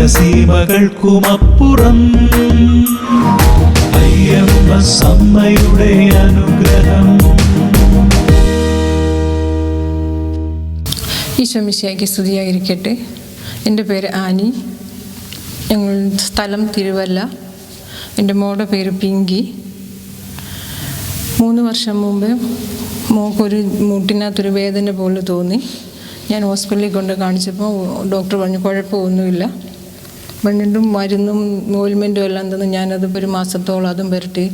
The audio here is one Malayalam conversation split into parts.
ഗഗനസീമകൾക്കുമപ്പുറം അയ്യമ്മ സമ്മയുടെ അനുഗ്രഹം. ഈശോമിശിയാക്കി സ്തുതിയായിരിക്കട്ടെ. എന്റെ പേര് ആനി. ഞങ്ങൾ സ്ഥലം തിരുവല്ല. എന്റെ മോടെ പേര് പിങ്കി. മൂന്ന് വർഷം മുമ്പ് മോക്കൊരു മുട്ടിനകത്തൊരു വേദന പോലെ തോന്നി. ഞാൻ ഹോസ്പിറ്റലിൽ കൊണ്ട് കാണിച്ചപ്പോൾ ഡോക്ടർ പറഞ്ഞു കുഴപ്പമൊന്നുമില്ല. വീണ്ടും മരുന്നും ഓയിൽമെന്റും എല്ലാം തന്നു ഞാനത് ഒരു മാസത്തോളം അതും പുരട്ടി.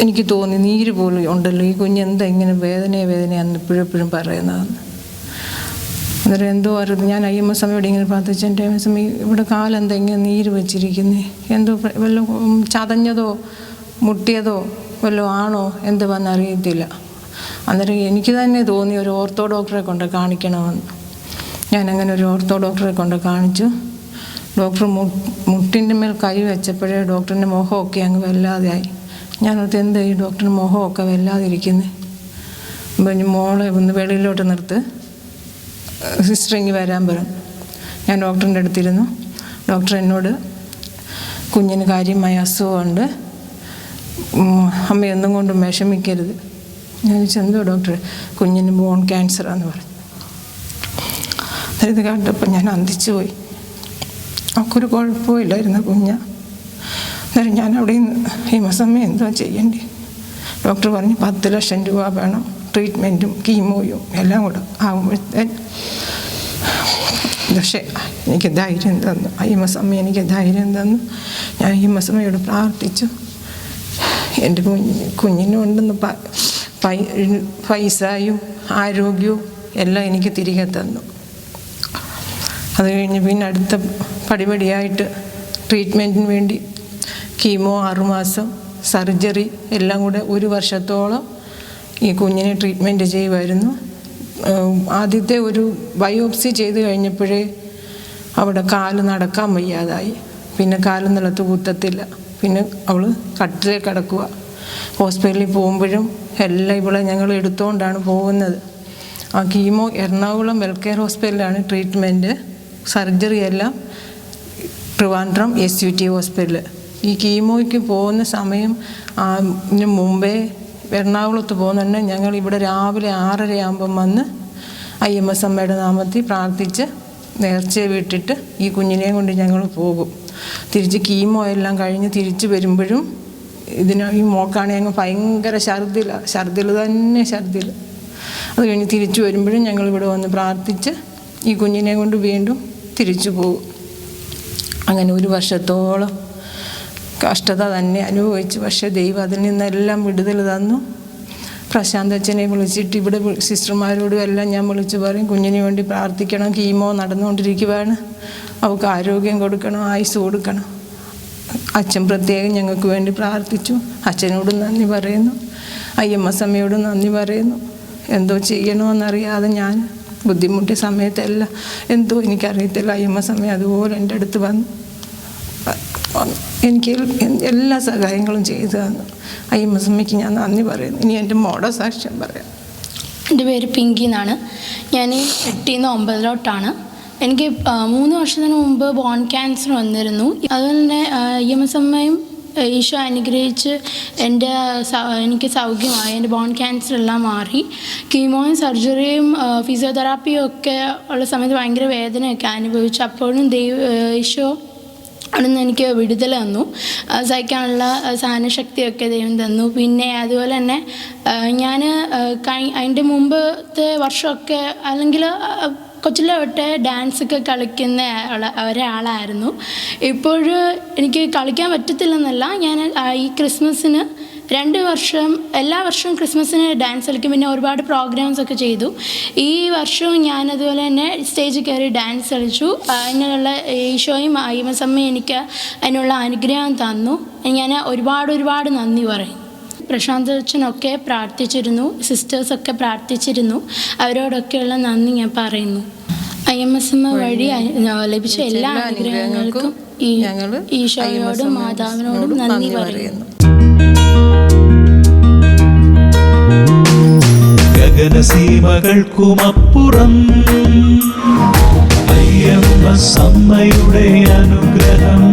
എനിക്ക് തോന്നി നീര് പോലും ഉണ്ടല്ലോ. ഈ കുഞ്ഞ് എന്താ ഇങ്ങനെ വേദനയെ വേദനയാണെന്ന് ഇപ്പോഴും എപ്പോഴും പറയുന്നതെന്ന് അന്നേരം എന്തോ അറിയത് ഞാൻ ഐ എം അയ്യമ്മ സമയോട് ഇങ്ങനെ പ്രാർത്ഥിച്ചു. എന്റെ എസ് സമയം ഇവിടെ കാലെന്താ ഇങ്ങനെ നീര് വെച്ചിരിക്കുന്നേ? എന്തോ വല്ല ചതഞ്ഞതോ മുട്ടിയതോ വല്ലതും ആണോ? എന്ത് വന്നറിയത്തില്ല അന്നേരം എനിക്ക് തന്നെ തോന്നി ഒരു ഓർത്തോ ഡോക്ടറെ കൊണ്ട് കാണിക്കണമെന്ന്. ഞാനങ്ങനെ ഒരു ഓർത്തോ ഡോക്ടറെ കൊണ്ട് കാണിച്ചു. ഡോക്ടർ മുട്ടിന്റെ മേൽ കൈ വെച്ചപ്പോഴേ ഡോക്ടറിന്റെ മുഖമൊക്കെ അങ്ങ് വല്ലാതെയായി. ഞാനോർത്ത് എന്താ ഈ ഡോക്ടറിന്റെ മുഖമൊക്കെ വല്ലാതിരിക്കുന്നത് അപ്പം മോളെ ഒന്ന് വെളിയിലോട്ട് നിർത്ത്. സിസ്റ്റർ ഇങ്ങി വരാൻ പറഞ്ഞു. ഞാൻ ഡോക്ടറിന്റെ അടുത്തിരുന്നു. ഡോക്ടർ എന്നോട് കുഞ്ഞിന് കാര്യമായ അസുഖമുണ്ട്. അമ്മ അമ്മയൊന്നും കൊണ്ടും വിഷമിക്കരുത്. ഞാൻ ചോദിച്ചു എന്തോ ഡോക്ടർ കുഞ്ഞിന് ബോൺ ക്യാൻസറാന്ന് പറഞ്ഞു. അതായത് കണ്ടപ്പോൾ ഞാൻ അന്തിച്ചു പോയി. അവൾക്കൊരു കുഴപ്പമില്ലായിരുന്നു കുഞ്ഞ. അന്നേരം ഞാൻ അവിടെ മാസം എന്തോ ചെയ്യണ്ടേ? ഡോക്ടർ പറഞ്ഞു പത്ത് ലക്ഷം രൂപ വേണം. ട്രീറ്റ്മെന്റും കീമോയും എല്ലാം കൂടെ ആകുമ്പോഴത്തേ പക്ഷേ എനിക്ക് ധൈര്യം തന്നു. ഹിമസമ്മ എനിക്ക് ധൈര്യം തന്നു. ഞാൻ ഹിമസമ്മയോട് പ്രാർത്ഥിച്ചു. എന്റെ കുഞ്ഞ് പൈ- പൈസയും ആരോഗ്യവും എല്ലാം എനിക്ക് തിരികെ തന്നു. അത് കഴിഞ്ഞ് പിന്നെ അടുത്ത പടിപടിയായിട്ട് ട്രീറ്റ്മെന്റിന് വേണ്ടി കീമോ ആറുമാസം സർജറി എല്ലാം കൂടെ ഒരു വർഷത്തോളം ഈ കുഞ്ഞിനെ ട്രീറ്റ്മെന്റ് ചെയ്യുമായിരുന്നു. ആദ്യത്തെ ഒരു ബയോപ്സി ചെയ്ത് കഴിഞ്ഞപ്പോഴേ അവിടെ കാൽ നടക്കാൻ വയ്യാതായി. പിന്നെ കാൽ നിലത്ത് കുത്തത്തില്ല. പിന്നെ അവൾ കട്ടിലേ കിടക്കുക. ഹോസ്പിറ്റലിൽ പോകുമ്പോഴും എല്ലാം ഇവിടെ ഞങ്ങൾ എടുത്തുകൊണ്ടാണ് പോകുന്നത്. ആ കീമോ എറണാകുളം വെൽക്കെയർ ഹോസ്പിറ്റലിലാണ് ട്രീറ്റ്മെന്റ് സർജറി എല്ലാം Trivandrum S U T hospital ഈ കീമോയ്ക്ക് പോകുന്ന സമയം മുമ്പേ എറണാകുളത്ത് പോകുന്നുണ്ട് ഞങ്ങൾ ഇവിടെ രാവിലെ ആറര ആകുമ്പം വന്ന് ഐ എം എസ് അമ്മയുടെ നാമത്തിൽ പ്രാർത്ഥിച്ച് നേർച്ചയെ വിട്ടിട്ട് ഈ കുഞ്ഞിനെയും കൊണ്ട് ഞങ്ങൾ പോകും. തിരിച്ച് കീമോ എല്ലാം കഴിഞ്ഞ് തിരിച്ച് വരുമ്പോഴും ഇതിന് ഈ മോക്കാണെങ്കിൽ അങ്ങ് ഭയങ്കര ഛർദില ഛർദിൽ തന്നെ ഛർദിൽ അത് കഴിഞ്ഞ് തിരിച്ചു വരുമ്പോഴും ഞങ്ങൾ ഇവിടെ വന്ന് പ്രാർത്ഥിച്ച് ഈ കുഞ്ഞിനെ കൊണ്ട് വീണ്ടും തിരിച്ചു പോകും. അങ്ങനെ ഒരു വർഷത്തോളം കഷ്ടത തന്നെ അനുഭവിച്ചു. പക്ഷേ ദൈവം അതിൽ നിന്നെല്ലാം വിടുതൽ തന്നു. പ്രശാന്ത് അച്ഛനെ വിളിച്ചിട്ട് ഇവിടെ സിസ്റ്റർമാരോടും എല്ലാം ഞാൻ വിളിച്ചു പറയും കുഞ്ഞിന് വേണ്ടി പ്രാർത്ഥിക്കണം കീമോ നടന്നുകൊണ്ടിരിക്കുവാണ്. അവൾക്ക് ആരോഗ്യം കൊടുക്കണം ആയുസ് കൊടുക്കണം. അച്ഛൻ പ്രത്യേകം ഞങ്ങൾക്ക് വേണ്ടി പ്രാർത്ഥിച്ചു. അച്ഛനോടും നന്ദി പറയുന്നു. അയ്യമ്മ സമയോടും നന്ദി പറയുന്നു. എന്തോ ചെയ്യണമെന്നറിയാതെ ഞാൻ ബുദ്ധിമുട്ടിയ സമയത്തെല്ലാം എന്തോ എനിക്കറിയത്തില്ല. അയ്യമ്മ സമയം അതുപോലെ എന്റെ അടുത്ത് വന്നു. എനിക്ക് എല്ലാ സഹായങ്ങളും ചെയ്തു തന്നു. അയ്യമ്മസമ്മയ്ക്ക് ഞാൻ നന്ദി പറയുന്നു. ഇനി എന്റെ മോടെ സാക്ഷ്യം പറയാം. എന്റെ പേര് പിങ്കി എന്നാണ്. ഞാൻ എട്ടിൽ നിന്ന് ഒമ്പതിലോട്ടാണ്. എനിക്ക് മൂന്ന് വർഷത്തിന് മുമ്പ് ബോൺ ക്യാൻസർ വന്നിരുന്നു. അതുപോലെ തന്നെ ഇ എം എസ് അമ്മയും ഈശോ അനുഗ്രഹിച്ച് എന്റെ എനിക്ക് സൗഖ്യമായി എന്റെ ബോൺ ക്യാൻസർ എല്ലാം മാറി. കീമോയും സർജറിയും ഫിസിയോതെറാപ്പിയും ഒക്കെ ഉള്ള സമയത്ത് ഭയങ്കര വേദനയൊക്കെ അനുഭവിച്ചു. അപ്പോഴും ദൈവ ഈശോ അവിടുന്ന് എനിക്ക് വിടുതൽ തന്നു. സഹിക്കാനുള്ള സഹനശക്തിയൊക്കെ ദൈവം തന്നു. പിന്നെ അതുപോലെ തന്നെ ഞാൻ അതിന്റെ മുമ്പത്തെ വർഷമൊക്കെ അല്ലെങ്കിൽ കൊച്ചിലെ തൊട്ടേ ഡാൻസൊക്കെ കളിക്കുന്ന ഒരാളായിരുന്നു. ഇപ്പോഴും എനിക്ക് കളിക്കാൻ പറ്റത്തില്ലെന്നല്ല ഞാൻ ഈ ക്രിസ്മസിന് രണ്ട് വർഷം എല്ലാ വർഷവും ക്രിസ്മസിന് ഡാൻസ് കളിക്കും. പിന്നെ ഒരുപാട് പ്രോഗ്രാംസ് ഒക്കെ ചെയ്തു. ഈ വർഷവും ഞാൻ അതുപോലെ തന്നെ സ്റ്റേജിൽ കയറി ഡാൻസ് കളിച്ചു. അങ്ങനെയുള്ള ഈശോയും അയ്യമസമ്മയും എനിക്ക് അതിനുള്ള അനുഗ്രഹം തന്നു. ഞാൻ ഒരുപാട് ഒരുപാട് നന്ദി പറയും. പ്രശാന്ത് അച്ഛനൊക്കെ പ്രാർത്ഥിച്ചിരുന്നു സിസ്റ്റേഴ്സൊക്കെ പ്രാർത്ഥിച്ചിരുന്നു. അവരോടൊക്കെയുള്ള നന്ദി ഞാൻ പറയുന്നു. ഐ എം എസ് എം വഴി ലഭിച്ച എല്ലാ അനുഗ്രഹങ്ങൾക്കും ഈശോയോടും മാതാവിനോടും നന്ദി പറയുന്നു. ഗഗനസീമകൾക്കുമപ്പുറം അയ്യമ്മ സമ്മയുടെ അമ്മയുടെ അനുഗ്രഹം.